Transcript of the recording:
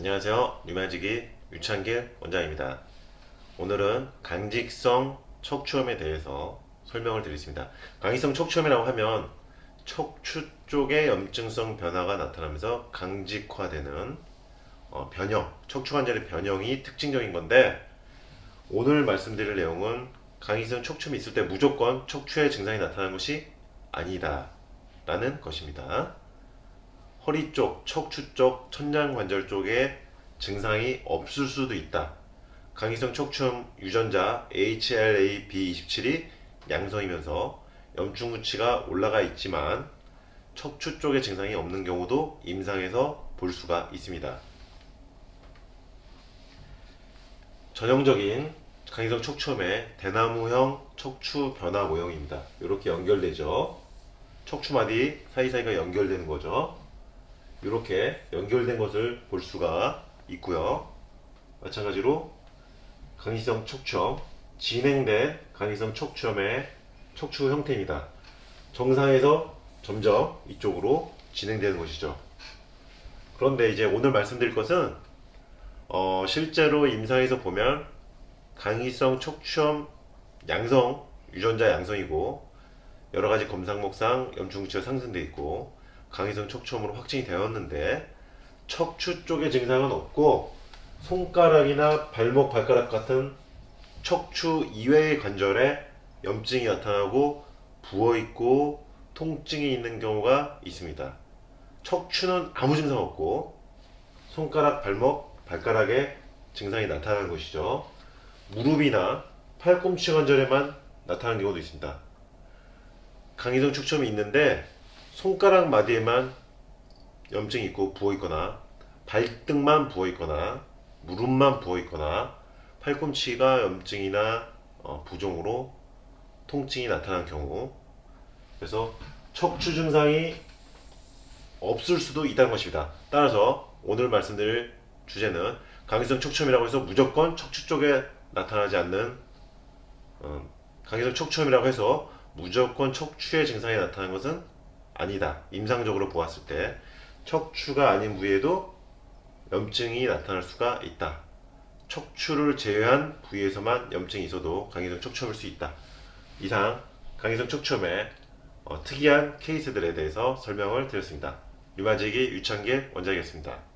안녕하세요. 류마지기 유창길 원장입니다. 오늘은 강직성 척추염에 대해서 설명을 드리겠습니다. 강직성 척추염이라고 하면 척추 쪽에 염증성 변화가 나타나면서 강직화되는 어, 변형, 척추 관절의 변형이 특징적인 건데 오늘 말씀드릴 내용은 강직성 척추염이 있을 때 무조건 척추의 증상이 나타나는 것이 아니다 라는 것입니다. 허리 쪽, 척추 쪽, 천장 관절 쪽에 증상이 없을 수도 있다. 강기성 척추염 유전자 HLA-B27이 양성이면서 염증 수치가 올라가 있지만 척추 쪽에 증상이 없는 경우도 임상에서 볼 수가 있습니다. 전형적인 강기성 척추염의 대나무형 척추 변화 모형입니다. 이렇게 연결되죠. 척추마디 사이사이가 연결되는 거죠. 이렇게 연결된 것을 볼 수가 있고요. 마찬가지로 강희성 척추염 진행된 강희성 척추염의 척추 형태입니다. 정상에서 점점 이쪽으로 진행되는 것이죠. 그런데 이제 오늘 말씀드릴 것은 어, 실제로 임상에서 보면 강희성 척추염 양성 유전자 양성이고 여러 가지 검사목상 염증치가 상승돼 있고 강희성 척추염으로 확진이 되었는데 척추 쪽의 증상은 없고 손가락이나 발목, 발가락 같은 척추 이외의 관절에 염증이 나타나고 부어 있고 통증이 있는 경우가 있습니다. 척추는 아무 증상 없고 손가락, 발목, 발가락에 증상이 나타나는 것이죠. 무릎이나 팔꿈치 관절에만 나타나는 경우도 있습니다. 강희성 척추염이 있는데 손가락 마디에만 염증이 있고 부어 있거나 발등만 부어 있거나 무릎만 부어 있거나 팔꿈치가 염증이나 어, 부종으로 통증이 나타난 경우 그래서 척추 증상이 없을 수도 있다는 것입니다. 따라서 오늘 말씀드릴 주제는 강기성 척추염이라고 해서 무조건 척추 쪽에 나타나지 않는 어, 강기성 척추염이라고 해서 무조건 척추의 증상이 나타나는 것은 아니다. 임상적으로 보았을 때 척추가 아닌 부위에도 염증이 나타날 수가 있다. 척추를 제외한 부위에서만 염증이 있어도 강기성 척추염일 수 있다. 이상 강기성 척추염의 어, 특이한 케이스들에 대해서 설명을 드렸습니다. 류마지기 유창길 원장이었습니다.